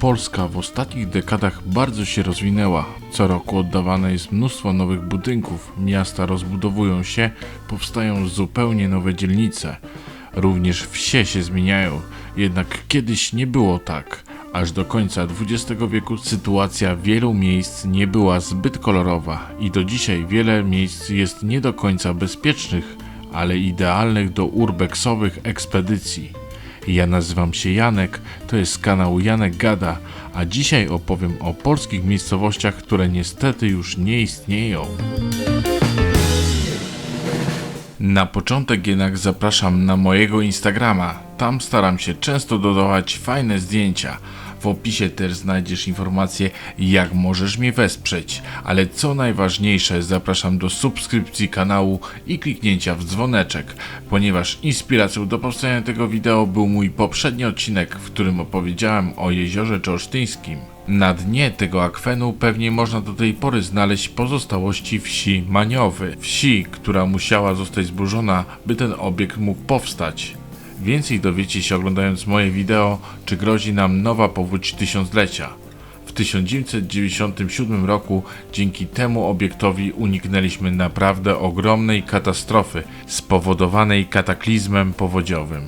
Polska w ostatnich dekadach bardzo się rozwinęła. Co roku oddawane jest mnóstwo nowych budynków, miasta rozbudowują się, powstają zupełnie nowe dzielnice. Również wsie się zmieniają, jednak kiedyś nie było tak. Aż do końca XX wieku sytuacja wielu miejsc nie była zbyt kolorowa i do dzisiaj wiele miejsc jest nie do końca bezpiecznych, ale idealnych do urbexowych ekspedycji. Ja nazywam się Janek, to jest kanał Janek Gada, a dzisiaj opowiem o polskich miejscowościach, które niestety już nie istnieją. Na początek jednak zapraszam na mojego Instagrama. Tam staram się często dodawać fajne zdjęcia. W opisie też znajdziesz informacje, jak możesz mnie wesprzeć. Ale co najważniejsze, zapraszam do subskrypcji kanału i kliknięcia w dzwoneczek, ponieważ inspiracją do powstania tego wideo był mój poprzedni odcinek, w którym opowiedziałem o jeziorze Czorsztyńskim. Na dnie tego akwenu pewnie można do tej pory znaleźć pozostałości wsi Maniowy, wsi, która musiała zostać zburzona, by ten obiekt mógł powstać. Więcej dowiecie się oglądając moje wideo, czy grozi nam nowa powódź tysiąclecia. W 1997 roku dzięki temu obiektowi uniknęliśmy naprawdę ogromnej katastrofy spowodowanej kataklizmem powodziowym.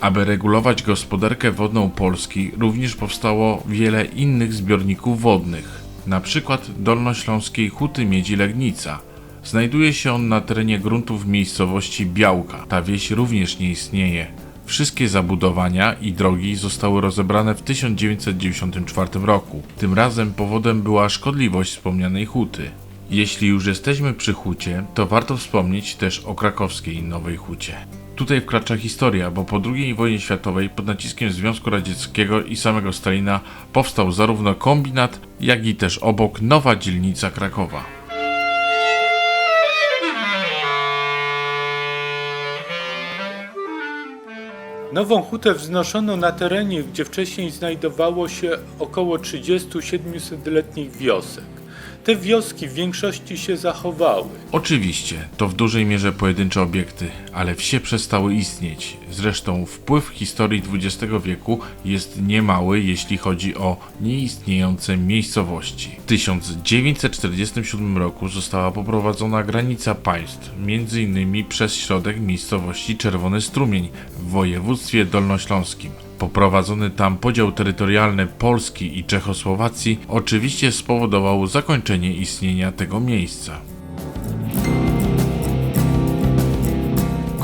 Aby regulować gospodarkę wodną Polski, również powstało wiele innych zbiorników wodnych, przykład Dolnośląskiej Huty Miedzi Legnica. Znajduje się on na terenie gruntów miejscowości Białka. Ta wieś również nie istnieje. Wszystkie zabudowania i drogi zostały rozebrane w 1994 roku. Tym razem powodem była szkodliwość wspomnianej huty. Jeśli już jesteśmy przy hucie, to warto wspomnieć też o krakowskiej Nowej Hucie. Tutaj wkracza historia, bo po II wojnie światowej pod naciskiem Związku Radzieckiego i samego Stalina powstał zarówno kombinat, jak i też obok nowa dzielnica Krakowa. Nową hutę wznoszono na terenie, gdzie wcześniej znajdowało się około 30-700-letnich wiosek. Te wioski w większości się zachowały. Oczywiście, to w dużej mierze pojedyncze obiekty, ale wsie przestały istnieć. Zresztą wpływ historii XX wieku jest niemały, jeśli chodzi o nieistniejące miejscowości. W 1947 roku została poprowadzona granica państw, m.in. przez środek miejscowości Czerwony Strumień w województwie dolnośląskim. Poprowadzony tam podział terytorialny Polski i Czechosłowacji oczywiście spowodował zakończenie istnienia tego miejsca.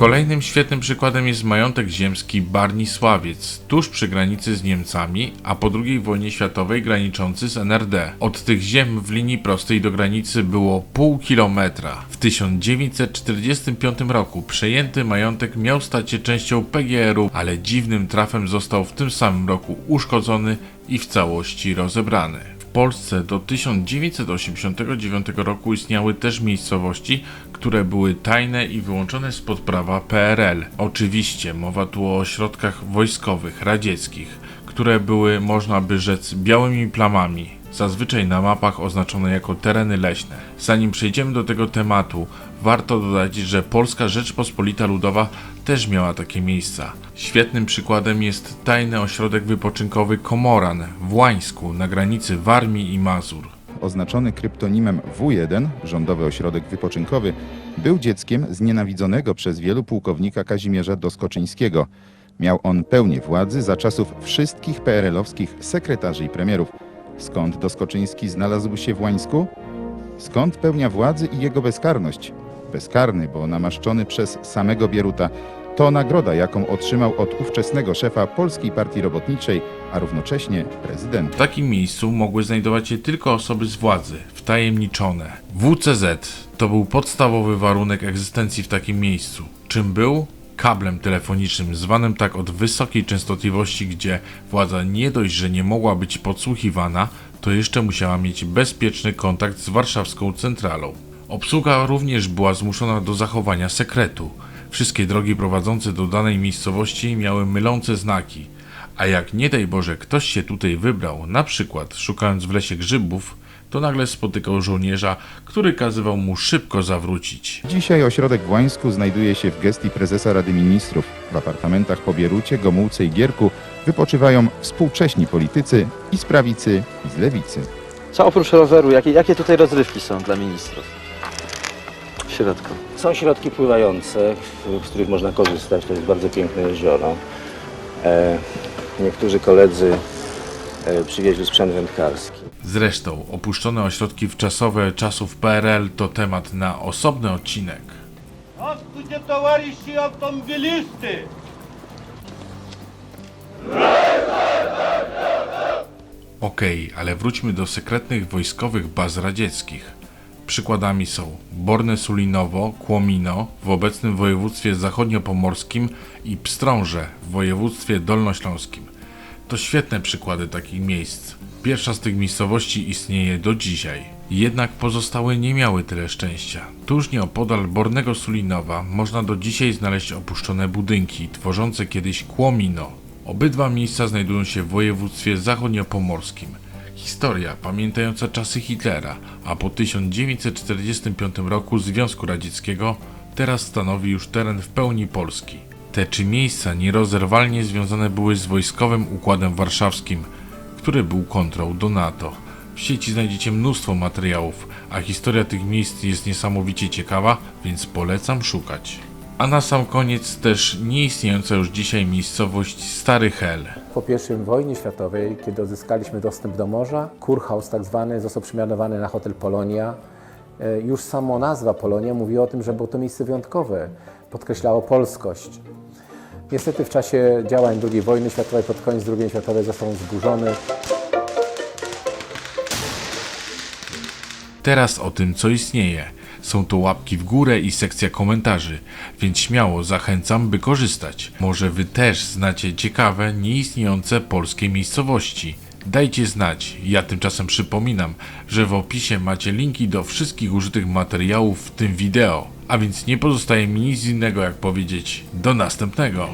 Kolejnym świetnym przykładem jest majątek ziemski Barnisławiec, tuż przy granicy z Niemcami, a po II wojnie światowej graniczący z NRD. Od tych ziem w linii prostej do granicy było pół kilometra. W 1945 roku przejęty majątek miał stać się częścią PGR-u, ale dziwnym trafem został w tym samym roku uszkodzony i w całości rozebrany. Polsce do 1989 roku istniały też miejscowości, które były tajne i wyłączone spod prawa PRL. Oczywiście mowa tu o ośrodkach wojskowych, radzieckich, które były, można by rzec, białymi plamami, zazwyczaj na mapach oznaczone jako tereny leśne. Zanim przejdziemy do tego tematu, warto dodać, że Polska Rzeczpospolita Ludowa też miała takie miejsca. Świetnym przykładem jest tajny ośrodek wypoczynkowy Komoran w Łańsku na granicy Warmii i Mazur. oznaczony kryptonimem W1, rządowy ośrodek wypoczynkowy, był dzieckiem znienawidzonego przez wielu pułkownika Kazimierza Doskoczyńskiego. Miał on pełnię władzy za czasów wszystkich PRL-owskich sekretarzy i premierów. Skąd Doskoczyński znalazł się w Łańsku? Skąd pełnia władzy i jego bezkarność? Bezkarny, bo namaszczony przez samego Bieruta. To nagroda, jaką otrzymał od ówczesnego szefa Polskiej Partii Robotniczej, a równocześnie prezydenta. W takim miejscu mogły znajdować się tylko osoby z władzy, wtajemniczone. WCZ to był podstawowy warunek egzystencji w takim miejscu. Czym był? Kablem telefonicznym, zwanym tak od wysokiej częstotliwości, gdzie władza nie dość, że nie mogła być podsłuchiwana, to jeszcze musiała mieć bezpieczny kontakt z warszawską centralą. Obsługa również była zmuszona do zachowania sekretu. Wszystkie drogi prowadzące do danej miejscowości miały mylące znaki. A jak nie daj Boże ktoś się tutaj wybrał, na przykład szukając w lesie grzybów, to nagle spotykał żołnierza, który kazywał mu szybko zawrócić. Dzisiaj ośrodek w Łańsku znajduje się w gestii prezesa Rady Ministrów. W apartamentach po Bierucie, Gomułce i Gierku wypoczywają współcześni politycy i z prawicy, i z lewicy. Co oprócz roweru, jakie, jakie tutaj rozrywki są dla ministrów? W środku. Są środki pływające, z których można korzystać. To jest bardzo piękne jezioro. E, niektórzy koledzy przywieźli sprzęt wędkarski. Zresztą opuszczone ośrodki wczasowe czasów PRL to temat na osobny odcinek. Здравствуйте, товарищи автомобилисты! Okej, ale wróćmy do sekretnych wojskowych baz radzieckich. Przykładami są Borne Sulinowo, Kłomino w obecnym województwie zachodniopomorskim i Pstrąże w województwie dolnośląskim. To świetne przykłady takich miejsc. Pierwsza z tych miejscowości istnieje do dzisiaj. Jednak pozostałe nie miały tyle szczęścia. Tuż nieopodal Bornego Sulinowa można do dzisiaj znaleźć opuszczone budynki tworzące kiedyś Kłomino. Obydwa miejsca znajdują się w województwie zachodniopomorskim. Historia pamiętająca czasy Hitlera, a po 1945 roku Związku Radzieckiego teraz stanowi już teren w pełni Polski. Te trzy miejsca nierozerwalnie związane były z wojskowym układem warszawskim, który był kontrą do NATO. W sieci znajdziecie mnóstwo materiałów, a historia tych miejsc jest niesamowicie ciekawa, więc polecam szukać. A na sam koniec też nieistniejąca już dzisiaj miejscowość Stary Hel. Po I wojnie światowej, kiedy odzyskaliśmy dostęp do morza, Kurhaus tak zwany został przemianowany na hotel Polonia. E, Już samo nazwa Polonia mówi o tym, że było to miejsce wyjątkowe, podkreślało polskość. Niestety w czasie działań II wojny światowej, pod koniec II światowej został on zburzony. Teraz o tym, co istnieje. Są to łapki w górę i sekcja komentarzy, więc śmiało zachęcam, by korzystać. Może wy też znacie ciekawe, nieistniejące polskie miejscowości. Dajcie znać. Ja tymczasem przypominam, że w opisie macie linki do wszystkich użytych materiałów w tym wideo. A więc nie pozostaje mi nic innego jak powiedzieć do następnego.